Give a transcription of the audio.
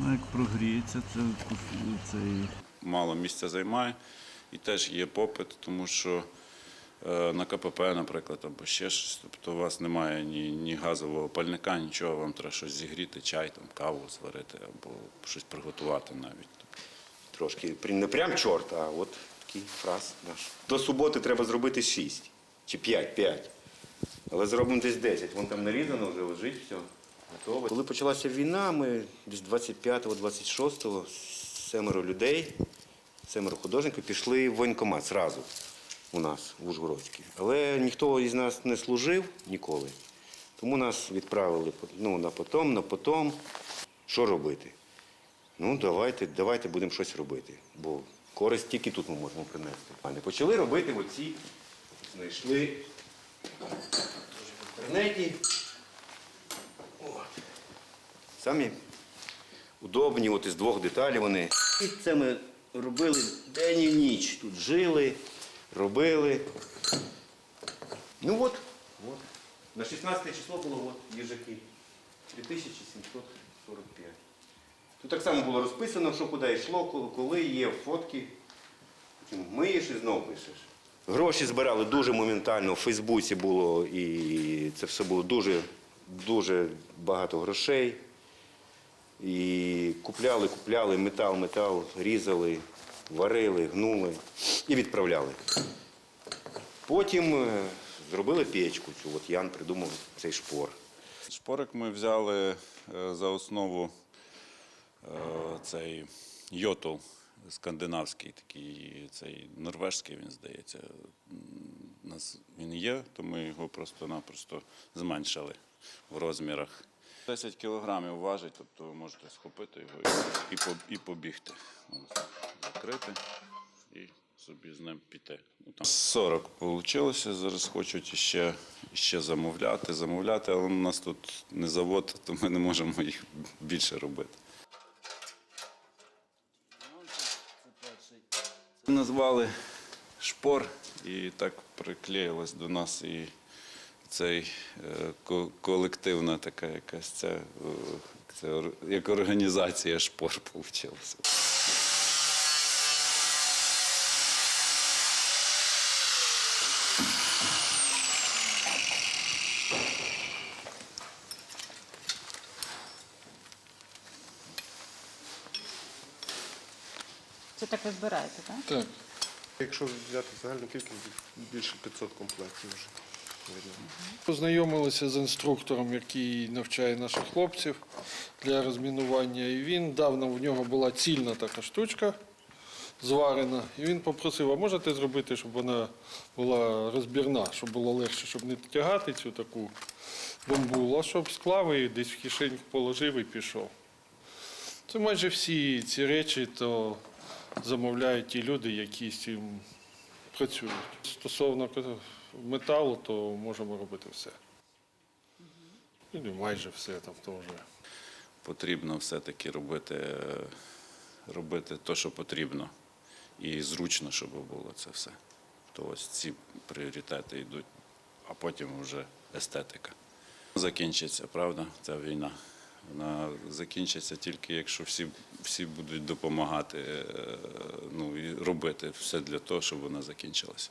Ну, як прогріється, це цей мало місця займає і теж є попит, тому що е, на КПП, наприклад, або ще щось, тобто у вас немає ні, ні газового пальника, нічого, вам треба щось зігріти, чай, там, каву зварити або щось приготувати навіть. Трошки не прям чорт, а от такий фраз наш. До суботи треба зробити 6 чи 5, 5. Але зробимо десь 10. Вон там нарізано, вже лежить, все. Готово. Коли почалася війна, ми десь 25-26 семеро людей, семеро художників пішли в воєнкомат зразу у нас в Ужгородській. Але ніхто із нас не служив ніколи. Тому нас відправили ну, на потом, на потом. Що робити? Ну, давайте, давайте будемо щось робити. Бо користь тільки тут ми можемо принести. А не почали робити оці, знайшли в інтернеті. Самі удобні, от із двох деталей вони. І це ми робили день і ніч. Тут жили, робили. Ну от, от. На 16 число було от, їжаки. 3745. Тут так само було розписано, що куди йшло, коли- є фотки. Потім Миєш і знову пишеш. Гроші збирали дуже моментально, в Фейсбуці було, і це все було дуже, дуже багато грошей. І купляли, купляли метал, метал, різали, варили, гнули і відправляли. Потім е, зробили печку цю, от Ян придумав цей шпор. Шпорик ми взяли е, за основу е, цей йотул скандинавський, такий цей норвежський, він здається. У нас він є, то ми його просто-напросто зменшили в розмірах. 10 кілограмів важить, тобто ви можете схопити його і, і, побігти. Закрити і собі з ним піти. Ну, там 40 вийшло, зараз хочуть ще, ще замовляти, замовляти, але у нас тут не завод, то ми не можемо їх більше робити. Назвали шпор і так приклеїлось до нас і цей е, колективна така якась ця, е, це ор- як організація шпор вийшла. Це так ви збираєте, так? Так. Якщо взяти загальну кількість, більше 500 комплектів вже. Видно. Познайомилися з інструктором, який навчає наших хлопців для розмінування. І він дав нам в нього була цільна така штучка зварена. І він попросив, а можете зробити, щоб вона була розбірна, щоб було легше, щоб не тягати цю таку бомбулу, а щоб склав і десь в кишеньку положив і пішов. Це майже всі ці речі то замовляють ті люди, які з цим працюють. Стосовно металу, то можемо робити все. І майже все там вже. Потрібно все-таки робити, е, робити те, що потрібно, і зручно, щоб було це все. То ось ці пріоритети йдуть, а потім вже естетика. Закінчиться, правда, ця війна. Вона закінчиться тільки якщо всі, всі будуть допомагати е, ну, і робити все для того, щоб вона закінчилася.